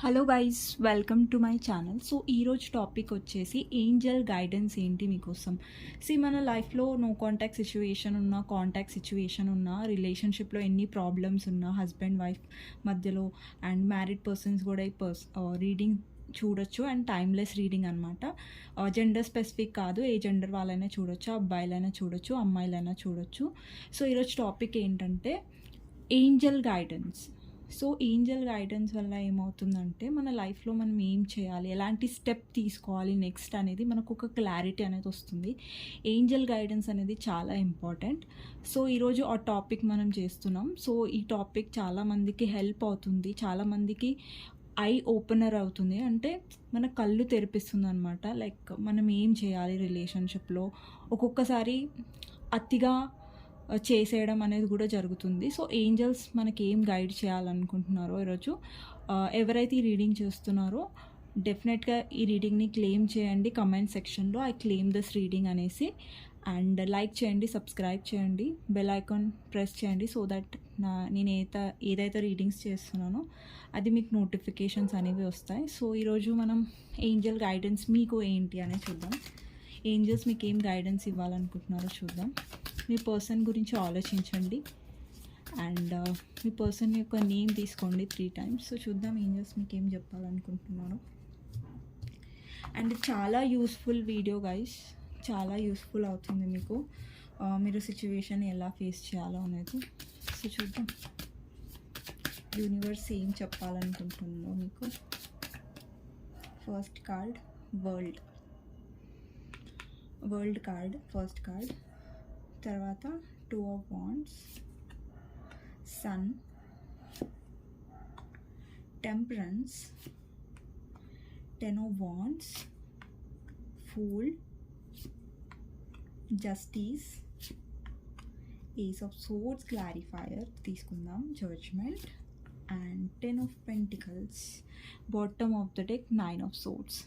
Hello guys welcome to my channel so ఈరోజు topic వచ్చేసి angel guidance ఏంటి మీకోసం? సి మన లైఫ్లో నో కాంటాక్ట్ సిచ్యువేషన్ ఉన్నా కాంటాక్ట్ సిచ్యువేషన్ ఉన్నా రిలేషన్షిప్లో ఎన్ని ప్రాబ్లమ్స్ ఉన్నా హస్బెండ్ వైఫ్ మధ్యలో అండ్ మ్యారీడ్ పర్సన్స్ కూడా ఈ పర్స్ రీడింగ్ చూడొచ్చు అండ్ టైమ్లెస్ రీడింగ్ అనమాట జెండర్ స్పెసిఫిక్ కాదు ఏ జెండర్ వాళ్ళైనా చూడొచ్చు అబ్బాయిలైనా చూడొచ్చు అమ్మాయిలైనా చూడొచ్చు. సో ఈరోజు టాపిక్ ఏంటంటే angel guidance so angel guidance వల్ల ఏమవుతుందంటే మన లైఫ్లో మనం ఏం చేయాలి? ఎలాంటి స్టెప్ తీసుకోవాలి నెక్స్ట్ అనేది మనకు ఒక క్లారిటీ అనేది వస్తుంది. ఏంజల్ గైడెన్స్ అనేది చాలా ఇంపార్టెంట్. సో ఈరోజు ఆ టాపిక్ మనం చేస్తున్నాం. సో ఈ టాపిక్ చాలామందికి హెల్ప్ అవుతుంది. చాలామందికి ఐ ఓపెనర్ అవుతుంది. అంటే మన కళ్ళు తెరిపిస్తుంది అనమాట లైక్ మనం ఏం చేయాలి రిలేషన్షిప్లో? ఒక్కొక్కసారి అతిగా చేసేయడం అనేది కూడా జరుగుతుంది. సో ఏంజల్స్ మనకి ఏం గైడ్ చేయాలనుకుంటున్నారో ఈరోజు ఎవరైతే ఈ రీడింగ్ చేస్తున్నారో డెఫినెట్గా ఈ రీడింగ్ని క్లెయిమ్ చేయండి కమెంట్ సెక్షన్లో. ఐ క్లెయిమ్ దిస్ రీడింగ్ అనేసి. అండ్ లైక్ చేయండి సబ్స్క్రైబ్ చేయండి బెల్ ఐకాన్ ప్రెస్ చేయండి సో దట్ నా నేను ఏత ఏదైతే రీడింగ్స్ చేస్తున్నానో అది మీకు నోటిఫికేషన్స్ అనేవి వస్తాయి. సో ఈరోజు మనం ఏంజల్ గైడెన్స్ మీకు ఏంటి అనేది చూద్దాం. ఏంజల్స్ మీకు ఏం గైడెన్స్ ఇవ్వాలనుకుంటున్నారో చూద్దాం. మీ పర్సన్ గురించి ఆలోచించండి. అండ్ uh, మీ పర్సన్ యొక్క నేమ్ తీసుకోండి త్రీ టైమ్స్ సో చూద్దాం ఏంజల్స్ మీకు ఏం చెప్పాలనుకుంటున్నారో. అండ్ చాలా యూస్ఫుల్ వీడియో గైస్ చాలా యూస్ఫుల్ అవుతుంది మీకు. Uh, మీరు సిచ్యువేషన్ ఎలా ఫేస్ చేయాలో అనేది. సో చూద్దాం. యూనివర్స్ ఏం చెప్పాలనుకుంటుందో మీకు. First card world world card first card తర్వాత two of wands sun temperance ten of wands fool justice ace of swords clarifier తీసుకుందాం. Judgement and ten of pentacles bottom of the deck nine of swords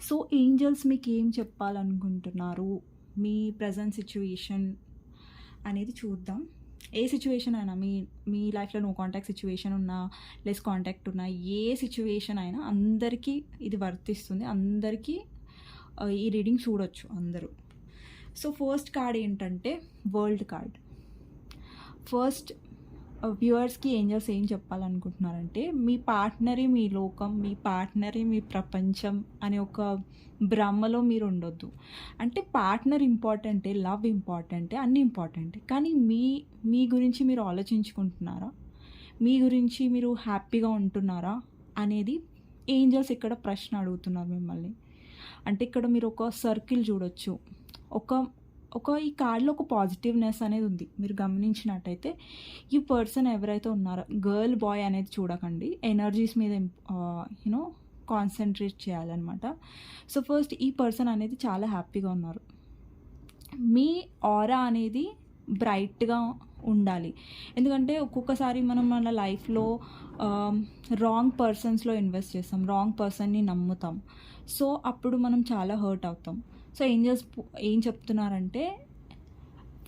so angels మీకు ఏం చెప్పాలనుకుంటున్నారు? మీ present situation అనేది చూద్దాం. ఏ situation అయినా మీ మీ లైఫ్లో నో కాంటాక్ట్ సిచ్యువేషన్ ఉన్నా లెస్ కాంటాక్ట్ ఉన్నా ఏ సిచ్యువేషన్ అయినా అందరికీ ఇది వర్తిస్తుంది. అందరికీ ఈ రీడింగ్ చూడొచ్చు అందరూ. సో ఫస్ట్ కార్డ్ ఏంటంటే వరల్డ్ కార్డ్ ఫస్ట్ వ్యూవర్స్కి ఏంజల్స్ ఏం చెప్పాలనుకుంటున్నారంటే మీ పార్ట్నరే మీ లోకం మీ పార్ట్నరే మీ ప్రపంచం అనే ఒక భ్రమలో మీరు ఉండొద్దు. అంటే పార్ట్నర్ ఇంపార్టెంటే లవ్ ఇంపార్టెంటే అన్నీ ఇంపార్టెంటే కానీ మీ మీ గురించి మీరు ఆలోచించుకుంటున్నారా? మీ గురించి మీరు హ్యాపీగా ఉంటున్నారా? అనేది ఏంజల్స్ ఇక్కడ ప్రశ్న అడుగుతున్నారు మిమ్మల్ని. అంటే ఇక్కడ మీరు ఒక సర్కిల్ చూడొచ్చు. ఒక ఒక ఈ కార్డులో ఒక పాజిటివ్నెస్ అనేది ఉంది. మీరు గమనించినట్టయితే ఈ పర్సన్ ఎవరైతే ఉన్నారో గర్ల్ బాయ్ అనేది చూడకండి. ఎనర్జీస్ మీద యూనో కాన్సన్ట్రేట్ చేయాలన్నమాట. సో ఫస్ట్ ఈ పర్సన్ అనేది చాలా హ్యాపీగా ఉన్నారు. మీ ఆరా అనేది బ్రైట్గా ఉండాలి. ఎందుకంటే ఒక్కొక్కసారి మనం మన లైఫ్లో రాంగ్ పర్సన్స్లో ఇన్వెస్ట్ చేస్తాం. రాంగ్ పర్సన్ని నమ్ముతాం. సో అప్పుడు మనం చాలా హర్ట్ అవుతాం. సో ఏం ఏం చెప్తున్నారంటే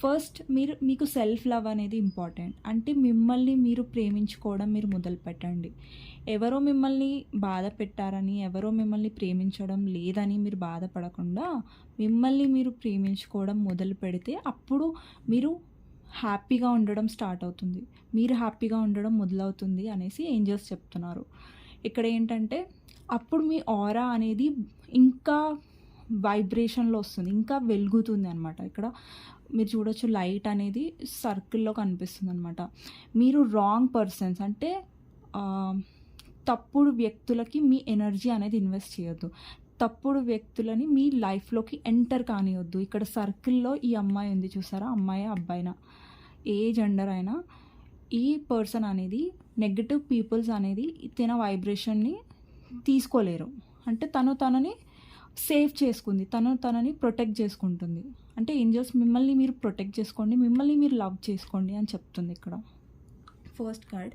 ఫస్ట్ మీరు మీకు సెల్ఫ్ లవ్ అనేది ఇంపార్టెంట్ అంటే మిమ్మల్ని మీరు ప్రేమించుకోవడం మీరు మొదలు పెట్టండి ఎవరో మిమ్మల్ని బాధ పెట్టారని ఎవరో మిమ్మల్ని ప్రేమించడం లేదని మీరు బాధపడకుండా మిమ్మల్ని మీరు ప్రేమించుకోవడం మొదలు పెడితే అప్పుడు మీరు హ్యాపీగా ఉండడం స్టార్ట్ అవుతుంది. మీరు హ్యాపీగా ఉండడం మొదలవుతుంది అనేసి ఏంజల్స్ చెప్తున్నారు. ఇక్కడ ఏంటంటే అప్పుడు మీ ఆరా అనేది ఇంకా వైబ్రేషన్లో వస్తుంది. ఇంకా వెలుగుతుంది అనమాట ఇక్కడ మీరు చూడొచ్చు లైట్ అనేది సర్కిల్లో కనిపిస్తుంది అనమాట మీరు రాంగ్ పర్సన్స్ అంటే తప్పుడు వ్యక్తులకి మీ ఎనర్జీ అనేది ఇన్వెస్ట్ చేయొద్దు. తప్పుడు వ్యక్తులని మీ లైఫ్లోకి ఎంటర్ కానివద్దు ఇక్కడ సర్కిల్లో ఈ అమ్మాయి ఉంది చూసారా? అమ్మాయి అబ్బాయినా? ఏ జెండర్ అయినా ఈ పర్సన్ అనేది నెగటివ్ పీపుల్స్ అనేది తన వైబ్రేషన్ని తీసుకోలేరు. అంటే తను తనని సేవ్ చేసుకుంది. తను తనని ప్రొటెక్ట్ చేసుకుంటుంది. అంటే ఏంజల్స్ మిమ్మల్ని మీరు ప్రొటెక్ట్ చేసుకోండి మిమ్మల్ని మీరు లవ్ చేసుకోండి అని చెప్తుంది ఇక్కడ. First card.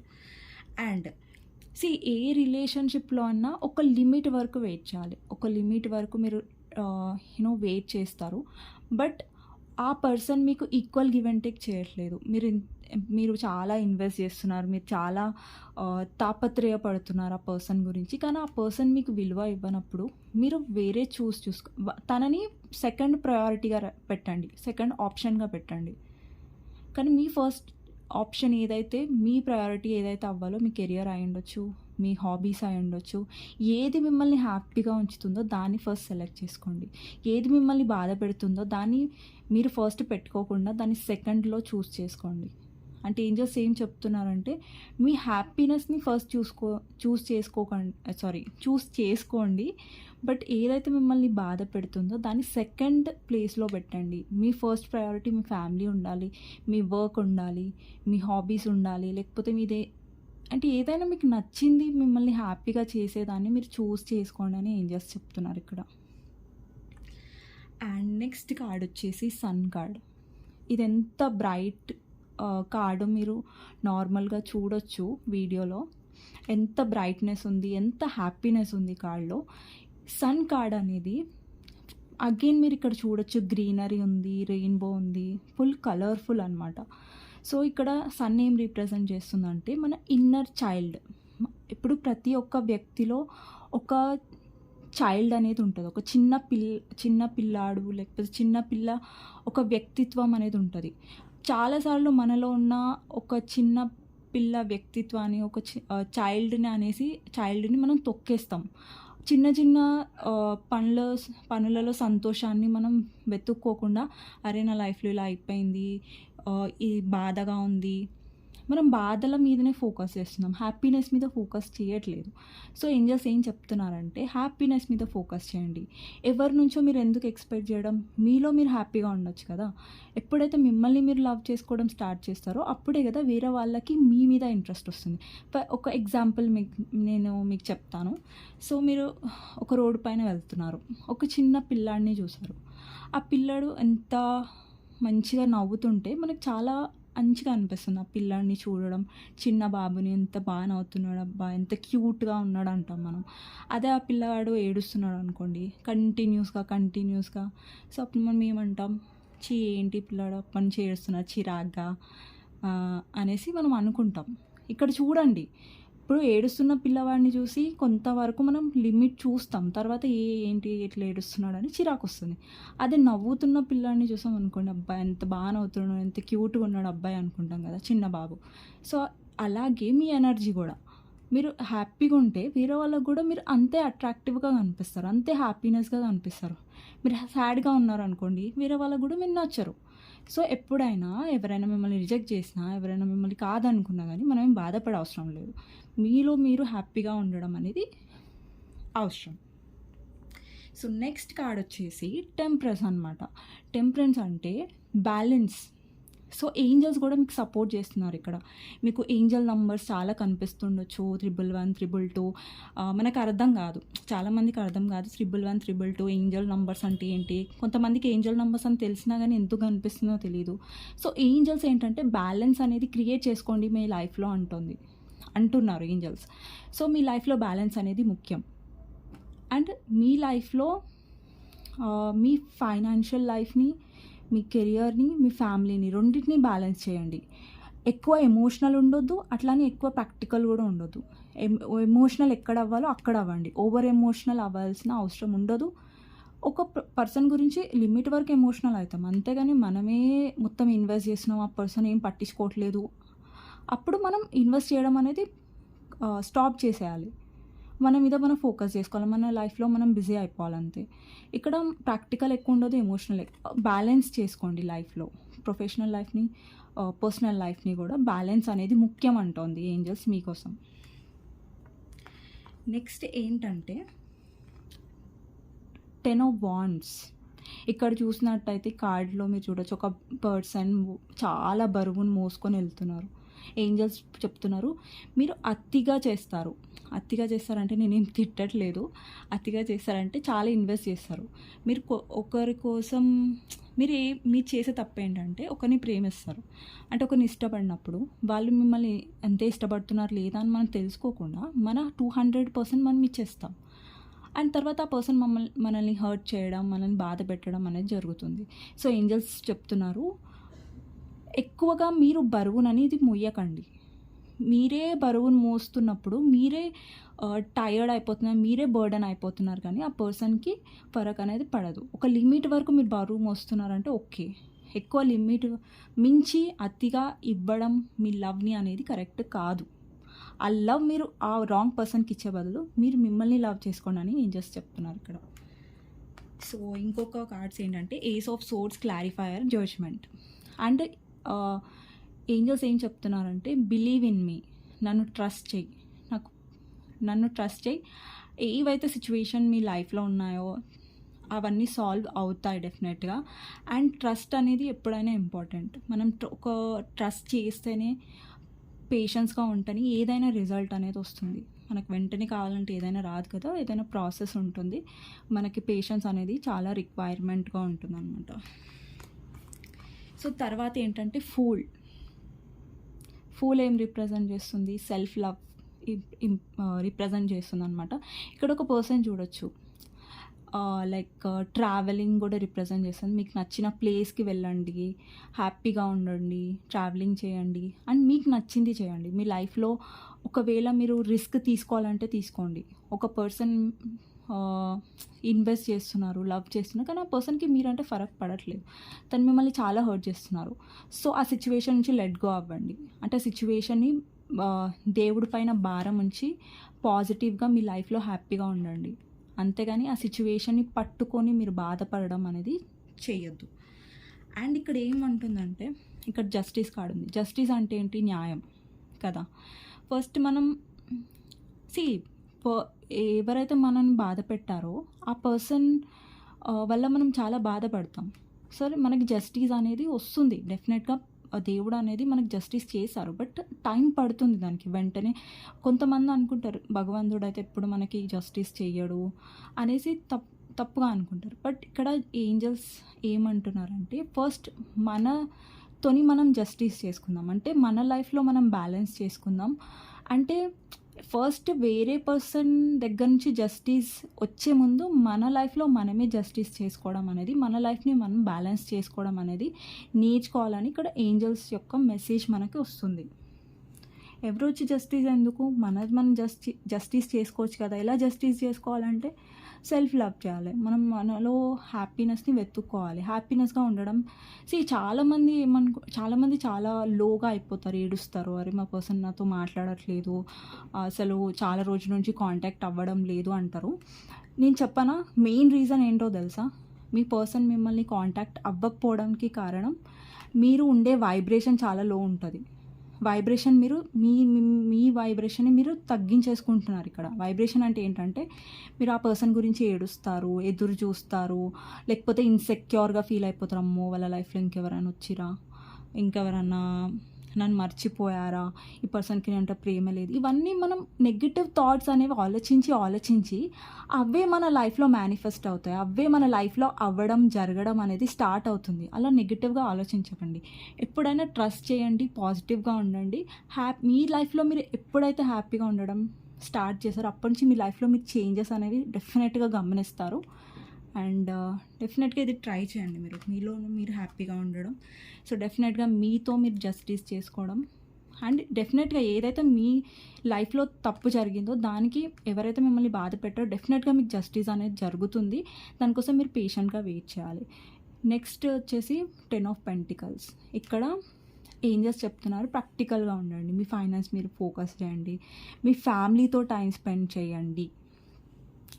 అండ్ సి ఏ రిలేషన్షిప్లో అన్నా ఒక లిమిట్ వరకు వెయిట్ చేయాలి. ఒక లిమిట్ వరకు మీరు యూనో వెయిట్ చేస్తారు. బట్ ఆ పర్సన్ మీకు ఈక్వల్ గివ్ అండ్ టేక్ చేయట్లేదు. మీరు మీరు చాలా ఇన్వెస్ట్ చేస్తున్నారు. మీరు చాలా తాపత్రయపడుతున్నారు ఆ పర్సన్ గురించి. కానీ ఆ పర్సన్ మీకు విలువ ఇవ్వనప్పుడు మీరు వేరే చూస్ చూసుకో తనని సెకండ్ ప్రయారిటీగా పెట్టండి. సెకండ్ ఆప్షన్గా పెట్టండి. కానీ మీ ఫస్ట్ ఆప్షన్ ఏదైతే మీ ప్రయారిటీ ఏదైతే అవ్వాలో మీ కెరియర్ అయి ఉండొచ్చు. మీ హాబీస్ అయి ఉండొచ్చు. ఏది మిమ్మల్ని హ్యాపీగా ఉంచుతుందో దాన్ని ఫస్ట్ సెలెక్ట్ చేసుకోండి. ఏది మిమ్మల్ని బాధ పెడుతుందో దాన్ని మీరు ఫస్ట్ పెట్టుకోకుండా దాన్ని సెకండ్లో చూస్ చేసుకోండి. అంటే ఏంజల్స్ ఏం చెప్తున్నారంటే మీ హ్యాపీనెస్ని ఫస్ట్ చూసుకో చూస్ చేసుకోకండి సారీ చూస్ చేసుకోండి. బట్ ఏదైతే మిమ్మల్ని బాధ పెడుతుందో దాన్ని సెకండ్ ప్లేస్లో పెట్టండి. మీ ఫస్ట్ ప్రయారిటీ మీ ఫ్యామిలీ ఉండాలి మీ వర్క్ ఉండాలి మీ హాబీస్ ఉండాలి లేకపోతే మీదే అంటే ఏదైనా మీకు నచ్చింది మిమ్మల్ని హ్యాపీగా చేసేదాన్ని మీరు చూస్ చేసుకోండి అని ఏం చేసి చెప్తున్నారు ఇక్కడ. అండ్ నెక్స్ట్ కార్డ్ వచ్చేసి సన్ కార్డ్. ఇది ఎంత బ్రైట్ కార్డు మీరు నార్మల్గా చూడొచ్చు వీడియోలో. ఎంత బ్రైట్నెస్ ఉంది ఎంత హ్యాపీనెస్ ఉంది కార్డ్లో. సన్ కార్డ్ అనేది అగైన్ మీరు ఇక్కడ చూడొచ్చు గ్రీనరీ ఉంది రెయిన్బో ఉంది ఫుల్ కలర్ఫుల్ అనమాట సో ఇక్కడ సన్ ఏం రీప్రజెంట్ చేస్తుందంటే మన ఇన్నర్ చైల్డ్. ఇప్పుడు ప్రతి ఒక్క వ్యక్తిలో ఒక చైల్డ్ అనేది ఉంటుంది. ఒక చిన్న పిల్ల చిన్న పిల్లాడు లేకపోతే చిన్న పిల్ల ఒక వ్యక్తిత్వం అనేది ఉంటుంది. చాలాసార్లు మనలో ఉన్న ఒక చిన్న పిల్ల వ్యక్తిత్వాన్ని ఒక చైల్డ్ని అనేసి చైల్డ్ని మనం తొక్కేస్తాం. చిన్న చిన్న పనుల పనులలో సంతోషాన్ని మనం వెతుక్కోకుండా అరే నా లైఫ్లో ఇలా అయిపోయింది. ఇది బాధగా ఉంది. మనం బాధల మీదనే ఫోకస్ చేస్తున్నాం. హ్యాపీనెస్ మీద ఫోకస్ చేయట్లేదు. సో ఏంజల్స్ ఏం చెప్తున్నారంటే హ్యాపీనెస్ మీద ఫోకస్ చేయండి. ఎవరి నుంచో మీరు ఎందుకు ఎక్స్పెక్ట్ చేయడం? మీలో మీరు హ్యాపీగా ఉండొచ్చు కదా. ఎప్పుడైతే మిమ్మల్ని మీరు లవ్ చేసుకోవడం స్టార్ట్ చేస్తారో అప్పుడే కదా వేరే వాళ్ళకి మీ మీద ఇంట్రెస్ట్ వస్తుంది. ఒక ఎగ్జాంపుల్ మీకు నేను మీకు చెప్తాను. సో మీరు ఒక రోడ్డు పైన వెళ్తున్నారు. ఒక చిన్న పిల్లాడిని చూసారు ఆ పిల్లాడు ఎంత మంచిగా నవ్వుతుంటే మనకు చాలా మంచిగా అనిపిస్తుంది ఆ పిల్లాడిని చూడడం. చిన్న బాబుని ఎంత బాగా నవ్వుతున్నాడు అబ్బా! ఎంత క్యూట్గా ఉన్నాడు అంటాం మనం. అదే ఆ పిల్లవాడు ఏడుస్తున్నాడు అనుకోండి. కంటిన్యూస్గా కంటిన్యూస్గా. సో అప్పుడు మనం ఏమంటాం? చీ ఏంటి పిల్లాడు? అప్పటి నుంచి ఏడుస్తున్నాడు. చిరాగ్గా అనేసి మనం అనుకుంటాం. ఇక్కడ చూడండి. ఇప్పుడు ఏడుస్తున్న పిల్లవాడిని చూసి కొంతవరకు మనం లిమిట్ చూస్తాం. తర్వాత ఏ ఏంటి ఎట్లా ఏడుస్తున్నాడు అని చిరాకు వస్తుంది అదే నవ్వుతున్న పిల్లాడిని చూసాం అనుకోండి అబ్బాయి ఎంత బాగా నవ్వుతున్నాడు ఎంత క్యూట్గా ఉన్నాడు అబ్బాయి అనుకుంటాం కదా చిన్న బాబు. సో అలాగే మీ ఎనర్జీ కూడా. మీరు హ్యాపీగా ఉంటే వేరే వాళ్ళకు కూడా మీరు అంతే అట్రాక్టివ్గా కనిపిస్తారు అంతే హ్యాపీనెస్గా కనిపిస్తారు. మీరు సాడ్గా ఉన్నారు అనుకోండి వేరే వాళ్ళకు కూడా మీరు నచ్చరు. సో ఎప్పుడైనా ఎవరైనా మిమ్మల్ని రిజెక్ట్ చేసినా ఎవరైనా మిమ్మల్ని కాదనుకున్నా కానీ మనం ఏం బాధపడే అవసరం లేదు. మీలో మీరు హ్యాపీగా ఉండడం అనేది అవసరం. సో నెక్స్ట్ కార్డ్ వచ్చేసి టెంపరెన్స్ అనమాట టెంపరెన్స్ అంటే బ్యాలెన్స్. సో ఏంజల్స్ కూడా మీకు సపోర్ట్ చేస్తున్నారు ఇక్కడ. మీకు ఏంజల్ నంబర్స్ చాలా కనిపిస్తుండొచ్చు. Triple one triple two. మనకు అర్థం కాదు. చాలామందికి అర్థం కాదు triple one triple two angel numbers అంటే ఏంటి? కొంతమందికి ఏంజల్ నంబర్స్ అని తెలిసినా కానీ ఎందుకు కనిపిస్తుందో తెలియదు సో ఏంజల్స్ ఏంటంటే బ్యాలెన్స్ అనేది క్రియేట్ చేసుకోండి మీ లైఫ్లో అంటుంది. అంటున్నారు ఏంజల్స్. సో మీ లైఫ్లో బ్యాలెన్స్ అనేది ముఖ్యం. అండ్ మీ లైఫ్లో మీ ఫైనాన్షియల్ లైఫ్ని మీ కెరియర్ని మీ ఫ్యామిలీని రెండింటిని బ్యాలెన్స్ చేయండి. ఎక్కువ ఎమోషనల్ ఉండొద్దు అట్లానే ఎక్కువ ప్రాక్టికల్ కూడా ఉండొద్దు. ఎమోషనల్ ఎక్కడ అవ్వాలో అక్కడ అవ్వండి. ఓవర్ ఎమోషనల్ అవ్వాల్సిన అవసరం ఉండదు. ఒక పర్సన్ గురించి లిమిట్ వరకు ఎమోషనల్ అవుతాం. అంతేగాని మనమే మొత్తం ఇన్వెస్ట్ చేసినాం ఆ పర్సన్ ఏం పట్టించుకోవట్లేదు. అప్పుడు మనం ఇన్వెస్ట్ చేయడం అనేది స్టాప్ చేసేయాలి. మన మీద మనం ఫోకస్ చేసుకోవాలి. మన లైఫ్లో మనం బిజీ అయిపోవాలంతే. ఇక్కడ ప్రాక్టికల్ ఎక్కువ ఉండదు ఎమోషనల్ బ్యాలెన్స్ చేసుకోండి లైఫ్లో ప్రొఫెషనల్ లైఫ్ని పర్సనల్ లైఫ్ని కూడా బ్యాలెన్స్ అనేది ముఖ్యం అంటోంది ఏంజల్స్ మీకోసం. నెక్స్ట్ ఏంటంటే టెన్ ఆఫ్ వాండ్స్ ఇక్కడ చూసినట్టయితే కార్డ్లో మీరు చూడొచ్చు. ఒక పర్సన్ చాలా బరువును మోసుకొని వెళ్తున్నారు. ఏంజల్స్ చెప్తున్నారు. మీరు అతిగా చేస్తారు. అతిగా చేస్తారంటే నేనేం తిట్టట్లేదు. అతిగా చేస్తారంటే చాలా ఇన్వెస్ట్ చేస్తారు. మీరు ఒకరి కోసం మీరు ఏ మీరు చేసే తప్పు ఏంటంటే ఒకరిని ప్రేమిస్తారు. అంటే ఒకరిని ఇష్టపడినప్పుడు వాళ్ళు మిమ్మల్ని ఎంత ఇష్టపడుతున్నారు లేదా అని మనం తెలుసుకోకుండా మన టూ హండ్రెడ్ పర్సెంట్ మనం ఇచ్చేస్తాం. అండ్ తర్వాత ఆ పర్సన్ మమ్మల్ని మనల్ని హర్ట్ చేయడం మనల్ని బాధ పెట్టడం అనేది జరుగుతుంది. సో ఏంజల్స్ చెప్తున్నారు. ఎక్కువగా మీరు బరువుననేది మొయ్యకండి మీరే బరువును మోస్తున్నప్పుడు మీరే టయర్డ్ అయిపోతున్నారు మీరే బర్డన్ అయిపోతున్నారు కానీ ఆ పర్సన్కి ఫరక్ అనేది పడదు. ఒక లిమిట్ వరకు మీరు బరువు మోస్తున్నారంటే ఓకే. ఎక్కువ లిమిట్ మించి అతిగా ఇవ్వడం మీ లవ్ని అనేది కరెక్ట్ కాదు. ఆ లవ్ మీరు ఆ రాంగ్ పర్సన్కి ఇచ్చే బదులు మీరు మిమ్మల్ని లవ్ చేసుకోండి అని నేను జస్ట్ చెప్తున్నారు ఇక్కడ. సో ఇంకొక కార్డ్స్ ఏంటంటే ace of swords clarifier judgement and angels ఏం చెప్తున్నారంటే బిలీవ్ ఇన్ మీ నన్ను ట్రస్ట్ చెయ్యి నాకు నన్ను ట్రస్ట్ చెయ్యి ఏవైతే సిచ్యువేషన్ మీ లైఫ్లో ఉన్నాయో అవన్నీ సాల్వ్ అవుతాయి డెఫినెట్గా అండ్ ట్రస్ట్ అనేది ఎప్పుడైనా ఇంపార్టెంట్ మనం ఒక ట్రస్ట్ చేస్తేనే పేషెన్స్గా ఉంటేనే ఏదైనా రిజల్ట్ అనేది వస్తుంది. మనకు వెంటనే కావాలంటే ఏదైనా రాదు కదా ఏదైనా ప్రాసెస్ ఉంటుంది. మనకి పేషెన్స్ అనేది చాలా రిక్వైర్మెంట్గా ఉంటుంది అనమాట సో తర్వాత ఏంటంటే ఫూల్. ఫూల్ ఏం రిప్రజెంట్ చేస్తుంది? సెల్ఫ్ లవ్ రిప్రజెంట్ చేస్తుంది అనమాట ఇక్కడ ఒక పర్సన్ చూడొచ్చు. లైక్ ట్రావెలింగ్ కూడా రిప్రజెంట్ చేస్తుంది. మీకు నచ్చిన ప్లేస్కి వెళ్ళండి హ్యాపీగా ఉండండి ట్రావెలింగ్ చేయండి. అండ్ మీకు నచ్చింది చేయండి. మీ లైఫ్లో ఒకవేళ మీరు రిస్క్ తీసుకోవాలంటే తీసుకోండి. ఒక పర్సన్ ఇన్వెస్ట్ చేస్తున్నారు లవ్ చేస్తున్నారు. కానీ ఆ పర్సన్కి మీరంటే ఫరక్ పడట్లేదు. తను మిమ్మల్ని చాలా హర్ట్ చేస్తున్నారు. సో ఆ సిచ్యువేషన్ నుంచి లెట్ గో అవ్వండి. అంటే ఆ సిచ్యువేషన్ని దేవుడి పైన భారం ఉంచి పాజిటివ్గా మీ లైఫ్లో హ్యాపీగా ఉండండి. అంతేగాని ఆ సిచ్యువేషన్ని పట్టుకొని మీరు బాధపడడం అనేది చేయొద్దు. అండ్ ఇక్కడ ఏమంటుందంటే ఇక్కడ జస్టిస్ కార్డు ఉంది. జస్టిస్ అంటే ఏంటి? న్యాయం కదా. ఫస్ట్ మనం సి ఎవరైతే మనల్ని బాధ పెట్టారో ఆ పర్సన్ వల్ల మనం చాలా బాధపడతాం. సరే మనకి జస్టిస్ అనేది వస్తుంది. డెఫినెట్గా దేవుడు అనేది మనకు జస్టిస్ చేశారు. బట్ టైం పడుతుంది దానికి. వెంటనే కొంతమంది అనుకుంటారు భగవంతుడు అయితే ఎప్పుడు మనకి జస్టిస్ చేయడు అనేసి తప్ తప్పుగా అనుకుంటారు. బట్ ఇక్కడ ఏంజల్స్ ఏమంటున్నారంటే ఫస్ట్ మనతోని మనం జస్టిస్ చేసుకుందాం. అంటే మన లైఫ్లో మనం బ్యాలెన్స్ చేసుకుందాం. అంటే ఫస్ట్ వేరే పర్సన్ దగ్గర నుంచి జస్టిస్ వచ్చే ముందు మన లైఫ్లో మనమే జస్టిస్ చేసుకోవడం అనేది మన లైఫ్ని మనం బ్యాలెన్స్ చేసుకోవడం అనేది నేర్చుకోవాలని ఇక్కడ ఏంజల్స్ యొక్క మెసేజ్ మనకి వస్తుంది. ఎవరు వచ్చి జస్టిస్ ఎందుకు? మన మనం జస్టి జస్టిస్ చేసుకోవచ్చు కదా. ఎలా జస్టిస్ చేసుకోవాలంటే సెల్ఫ్ లవ్ చేయాలి. మనం మనలో హ్యాపీనెస్ని వెతుక్కోవాలి. హ్యాపీనెస్గా ఉండడం సి చాలామంది ఏమనుకో చాలామంది చాలా లోగా అయిపోతారు ఏడుస్తారు. అరే మా పర్సన్ నాతో మాట్లాడట్లేదు. అసలు చాలా రోజుల నుంచి కాంటాక్ట్ అవ్వడం లేదు అంటారు. నేను చెప్పనా మెయిన్ రీజన్ ఏంటో తెలుసా? మీ పర్సన్ మిమ్మల్ని కాంటాక్ట్ అవ్వకపోవడానికి కారణం మీరు ఉండే వైబ్రేషన్ చాలా లో ఉంటుంది. వైబ్రేషన్ మీరు మీ మీ- వైబ్రేషన్ని మీరు తగ్గించేసుకుంటున్నారు ఇక్కడ. వైబ్రేషన్ అంటే ఏంటంటే మీరు ఆ పర్సన్ గురించి ఏడుస్తారు ఎదురు చూస్తారు లేకపోతే ఇన్సెక్యూర్గా ఫీల్ అయిపోతారు. అమ్మో వాళ్ళ లైఫ్లో ఇంకెవరైనా వచ్చిరా? ఇంకెవరన్నా నన్ను మర్చిపోయారా? ఈ పర్సన్కి నేనంటే ప్రేమ లేదు. ఇవన్నీ మనం నెగిటివ్ థాట్స్ అనేవి ఆలోచించి ఆలోచించి అవే మన లైఫ్లో మేనిఫెస్ట్ అవుతాయి. అవే మన లైఫ్లో అవ్వడం జరగడం అనేది స్టార్ట్ అవుతుంది. అలా నెగిటివ్గా ఆలోచించకండి. ఎప్పుడైనా ట్రస్ట్ చేయండి పాజిటివ్గా ఉండండి. హ్యాపీ మీ లైఫ్లో మీరు ఎప్పుడైతే హ్యాపీగా ఉండడం స్టార్ట్ చేశారో అప్పటి నుంచి మీ లైఫ్లో మీరు చేంజెస్ అనేవి డెఫినెట్గా గమనిస్తారు. అండ్ డెఫినెట్గా ఇది ట్రై చేయండి మీరు. మీలో మీరు హ్యాపీగా ఉండడం. సో డెఫినెట్గా మీతో మీరు జస్టిస్ చేసుకోవడం. అండ్ డెఫినెట్గా ఏదైతే మీ లైఫ్లో తప్పు జరిగిందో దానికి ఎవరైతే మిమ్మల్ని బాధ పెట్టారో డెఫినెట్గా మీకు జస్టిస్ అనేది జరుగుతుంది. దానికోసం మీరు పేషెంట్గా వెయిట్ చేయాలి. నెక్స్ట్ వచ్చేసి టెన్ ఆఫ్ పెంటికల్స్ ఇక్కడ ఏంజెస్ చెప్తున్నారు ప్రాక్టికల్గా ఉండండి. మీ ఫైనాన్స్ మీరు ఫోకస్ చేయండి. మీ ఫ్యామిలీతో టైం స్పెండ్ చేయండి.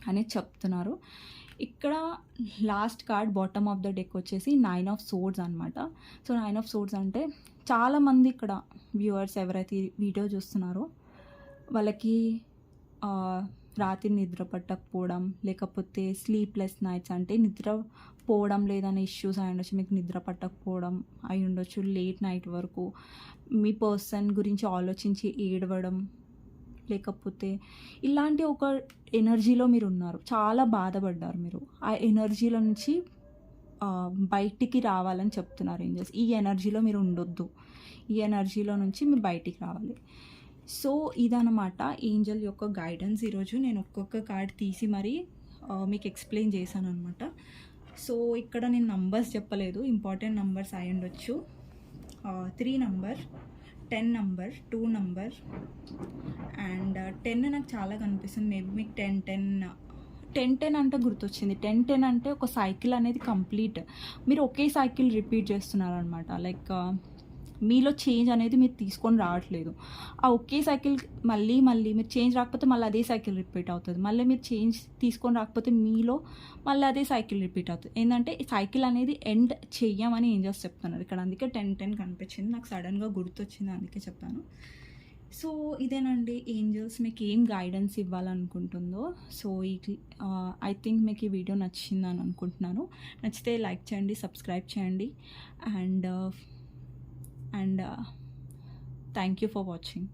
అనేది చెప్తున్నారు. ఇక్కడ last card bottom of the deck వచ్చేసి నైన్ ఆఫ్ సోర్డ్స్ అనమాట సో నైన్ ఆఫ్ సోర్డ్స్ అంటే చాలామంది ఇక్కడ వ్యూవర్స్ ఎవరైతే వీడియో చూస్తున్నారో వాళ్ళకి రాత్రి నిద్ర పట్టకపోవడం లేకపోతే స్లీప్లెస్ నైట్స్ అంటే నిద్ర పోవడం లేదనే ఇష్యూస్ అయి ఉండొచ్చు మీకు నిద్ర పట్టకపోవడం అయి ఉండొచ్చు లేట్ నైట్ వరకు మీ పర్సన్ గురించి ఆలోచించి ఏడవడం లేకపోతే ఇలాంటి ఒక ఎనర్జీలో మీరు ఉన్నారు. చాలా బాధపడ్డారు మీరు. ఆ ఎనర్జీలో నుంచి బయటికి రావాలని చెప్తున్నారు ఏంజల్స్. ఈ ఎనర్జీలో మీరు ఉండొద్దు. ఈ ఎనర్జీలో నుంచి మీరు బయటికి రావాలి. సో ఇదనమాట ఏంజల్ యొక్క గైడెన్స్. ఈరోజు నేను ఒక్కొక్క కార్డ్ తీసి మరీ మీకు ఎక్స్ప్లెయిన్ చేశాను అనమాట సో ఇక్కడ నేను నంబర్స్ చెప్పలేదు. ఇంపార్టెంట్ నంబర్స్ అయి ఉండొచ్చు three number. Ten number two number. And ten నాకు చాలా కనిపిస్తుంది. మేబీ మీకు టెన్ టెన్ టెన్ టెన్ అంటే గుర్తొచ్చింది. టెన్ టెన్ అంటే ఒక సైకిల్ అనేది కంప్లీట్. మీరు ఒకే సైకిల్ రిపీట్ చేస్తున్నారు అనమాట లైక్ మీలో చేంజ్ అనేది మీరు తీసుకొని రావట్లేదు. ఆ ఒకే సైకిల్ మళ్ళీ మళ్ళీ మీరు చేంజ్ రాకపోతే మళ్ళీ అదే సైకిల్ రిపీట్ అవుతుంది. మళ్ళీ మీరు చేంజ్ తీసుకొని రాకపోతే మీలో మళ్ళీ అదే సైకిల్ రిపీట్ అవుతుంది. ఏంటంటే సైకిల్ అనేది ఎండ్ చెయ్యమని ఏంజల్స్ చెప్తున్నారు. ఇక్కడ అందుకే టెన్ టెన్ కనిపించింది. నాకు సడన్గా గుర్తొచ్చింది అందుకే చెప్పాను సో ఇదేనండి. ఏంజల్స్ మీకు ఏం గైడెన్స్ ఇవ్వాలనుకుంటుందో. సో ఈ ఐ థింక్ మీకు ఈ వీడియో నచ్చిందని అనుకుంటున్నాను. నచ్చితే లైక్ చేయండి సబ్స్క్రైబ్ చేయండి. And and uh, thank you for watching.